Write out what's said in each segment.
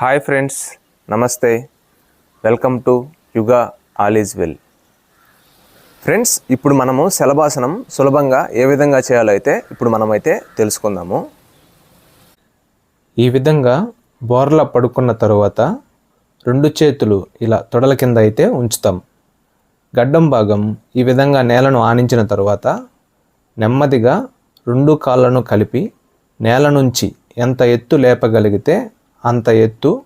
Hi friends నమస్తే. Welcome to yoga all is well. Friends ఇప్పుడు మనము శలభాసనం సులభంగా ఏ విధంగా చేయాలో అయితే ఇప్పుడు మనమైతే తెలుసుకుందాము. ఈ విధంగా బోర్లా పడుకున్న తరువాత రెండు చేతులు ఇలా తొడల కింద అయితే ఉంచుతాం. గడ్డం భాగం ఈ విధంగా నేలను ఆనించిన తరువాత నెమ్మదిగా రెండు కాళ్ళను కలిపి నేల నుంచి ఎంత ఎత్తు లేపగలిగితే అంత ఎత్తు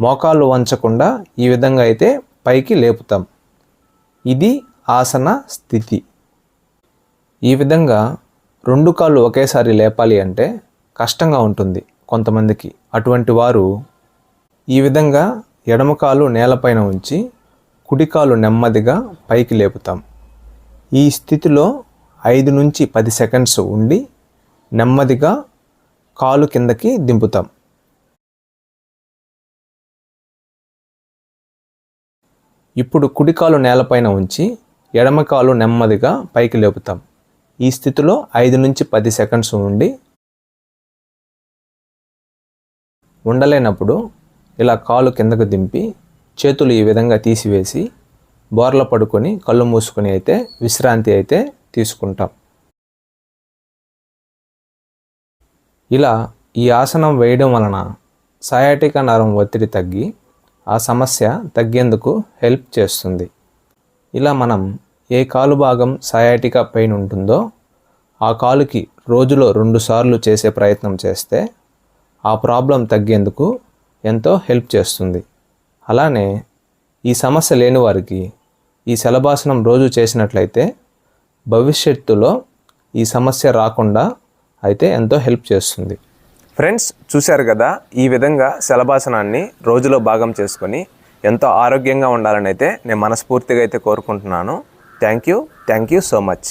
మోకాళ్ళు వంచకుండా ఈ విధంగా అయితే పైకి లేపుతాం. ఇది ఆసన స్థితి. ఈ విధంగా రెండు కాళ్ళు ఒకేసారి లేపాలి అంటే కష్టంగా ఉంటుంది కొంతమందికి. అటువంటి వారు ఈ విధంగా ఎడమ కాలు నేలపైన ఉంచి కుడికాలు నెమ్మదిగా పైకి లేపుతాం. ఈ స్థితిలో ఐదు నుంచి పది సెకండ్స్ ఉండి నెమ్మదిగా కాలు కిందకి దింపుతాం. ఇప్పుడు కుడికాలు నేలపైన ఉంచి ఎడమకాలు నెమ్మదిగా పైకి లేపుతాం. ఈ స్థితిలో ఐదు నుంచి పది సెకండ్స్ ఉండి ఉండలేనప్పుడు ఇలా కాలు కిందకు దింపి చేతులు ఈ విధంగా తీసివేసి బోర్ల పడుకొని కళ్ళు మూసుకొని అయితే విశ్రాంతి అయితే తీసుకుంటాం. ఇలా ఈ ఆసనం వేయడం వలన సయాటిక నరం ఒత్తిడి తగ్గి ఆ సమస్య తగ్గేందుకు హెల్ప్ చేస్తుంది. ఇలా మనం ఏ కాలు భాగం సయాటిక పెయిన్ ఉంటుందో ఆ కాలుకి రోజులో రెండుసార్లు చేసే ప్రయత్నం చేస్తే ఆ ప్రాబ్లం తగ్గేందుకు ఎంతో హెల్ప్ చేస్తుంది. అలానే ఈ సమస్య లేని వారికి ఈ శలభాసనం రోజు చేసినట్లయితే భవిష్యత్తులో ఈ సమస్య రాకుండా అయితే ఎంతో హెల్ప్ చేస్తుంది. ఫ్రెండ్స్ చూశారు కదా ఈ విధంగా శలభాసనాన్ని రోజులో భాగం చేసుకొని ఎంతో ఆరోగ్యంగా ఉండాలని అయితే నేను మనస్ఫూర్తిగా అయితే కోరుకుంటున్నాను. Thank you thank you so much